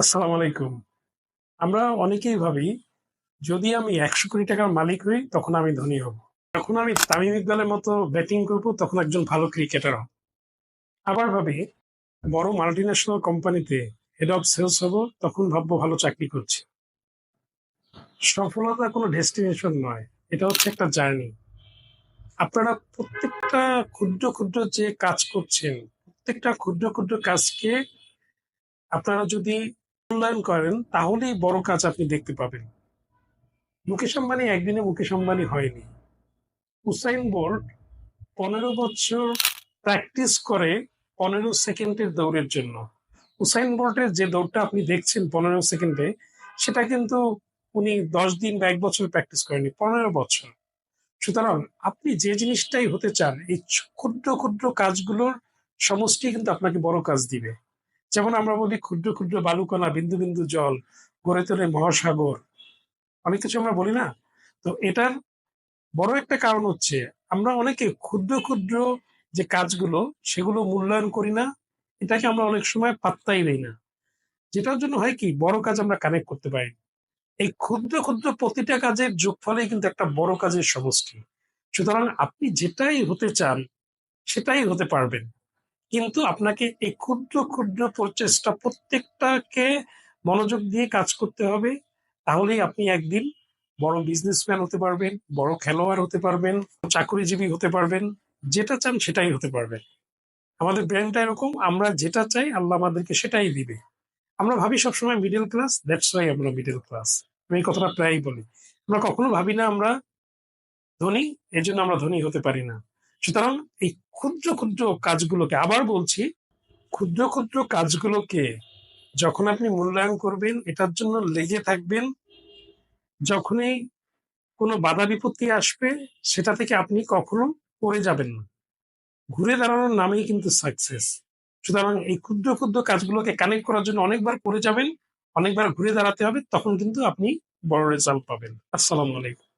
আসসালামু আলাইকুম। আমরা অনেকেই ভাবি, যদি আমি একশো কোটি টাকার মালিক হই, তখন আমি ধনী হব। যখন আমি তামিম ইকবালের মতো ব্যাটিং করব, তখন একজন ভালো ক্রিকেটার হব। আবার ভাবি, বড় মাল্টিন্যাশনাল কোম্পানিতে হেড অফ সেলস হব, তখন ভাববো ভালো চাকরি করছি। সফলতা কোনো ডেস্টিনেশন নয়, এটা হচ্ছে একটা জার্নি আপনারা প্রত্যেকটা ক্ষুদ্র ক্ষুদ্র যে কাজ করছেন, প্রত্যেকটা ক্ষুদ্র ক্ষুদ্র কাজকে আপনারা যদি মূল্যায়ন করেন, তাহলেই বড় কাজ আপনি দেখতে পাবেন। মুকেশ আম্বানি একদিনে মুকেশ আম্বানি হয়নি। উসাইন বোল্ট পনেরো বছর প্র্যাকটিস করে পনেরো সেকেন্ডের দৌড়ের জন্য। উসাইন বোল্টের যে দৌড়টা আপনি দেখছেন পনেরো সেকেন্ডে, সেটা কিন্তু উনি দশ দিন বা এক বছর প্র্যাকটিস করেনি, পনেরো বছর। সুতরাং আপনি যে জিনিসটাই হতে চান, এই ক্ষুদ্র ক্ষুদ্র কাজগুলোর সমষ্টি কিন্তু আপনাকে বড় কাজ দিবে। যেমন আমরা বলি ক্ষুদ্র ক্ষুদ্র বালুকণা, বিন্দু বিন্দু জল, গড়ে তোলে মহাসাগর। অনেক কিছু আমরা বলি না? তো এটার বড় একটা কারণ হচ্ছে, আমরা অনেকে ক্ষুদ্র ক্ষুদ্র যে কাজগুলো, সেগুলো মূল্যায়ন করি না, এটাকে আমরা অনেক সময় পাত্তাই দেই না। যেটার জন্য হয় কি, বড় কাজ আমরা কানেক্ট করতে পারি এই ক্ষুদ্র ক্ষুদ্র প্রতিটা কাজের যোগফলেই কিন্তু একটা বড় কাজের সমষ্টি। সুতরাং আপনি যেটাই হতে চান, সেটাই হতে পারবেন। কিন্তু আপনাকে এই ক্ষুদ্র ক্ষুদ্র প্রচেষ্টা প্রত্যেকটাকে মনোযোগ দিয়ে কাজ করতে হবে। তাহলেই আপনি একদিন বড় বিজনেসম্যান হতে পারবেন, বড় খেলোয়াড় হতে পারবেন, চাকরিজীবী হতে পারবেন, যেটা চান সেটাই হতে পারবেন। আমাদের ব্রেনটা এরকম, আমরা যেটা চাই, আল্লাহ আমাদেরকে সেটাই দিবে। আমরা ভাবি সবসময় মিডল ক্লাস দ্যাটস ওয়াই আমরা মিডল ক্লাস আমি এই কথাটা প্রায়ই বলি। আমরা কখনো ভাবি না আমরা ধনী এই জন্য আমরা ধনী হতে পারি না। সুতরাং এই ক্ষুদ্র ক্ষুদ্র কাজগুলোকে আবার বলছি, ক্ষুদ্র ক্ষুদ্র কাজগুলোকে যখন আপনি মূল্যায়ন করবেন, এটার জন্য লেগে থাকবেন, যখনই কোনো বাধা বিপত্তি আসবে, সেটা থেকে আপনি কখনো পড়ে যাবেন না। ঘুরে দাঁড়ানোর নামেই কিন্তু সাকসেস সুতরাং এই ক্ষুদ্র ক্ষুদ্র কাজগুলোকে কানেক্ট করার জন্য অনেকবার পড়ে যাবেন, অনেকবার ঘুরে দাঁড়াতে হবে, তখন কিন্তু আপনি বড় রেজাল্ট পাবেন। আসসালামু আলাইকুম।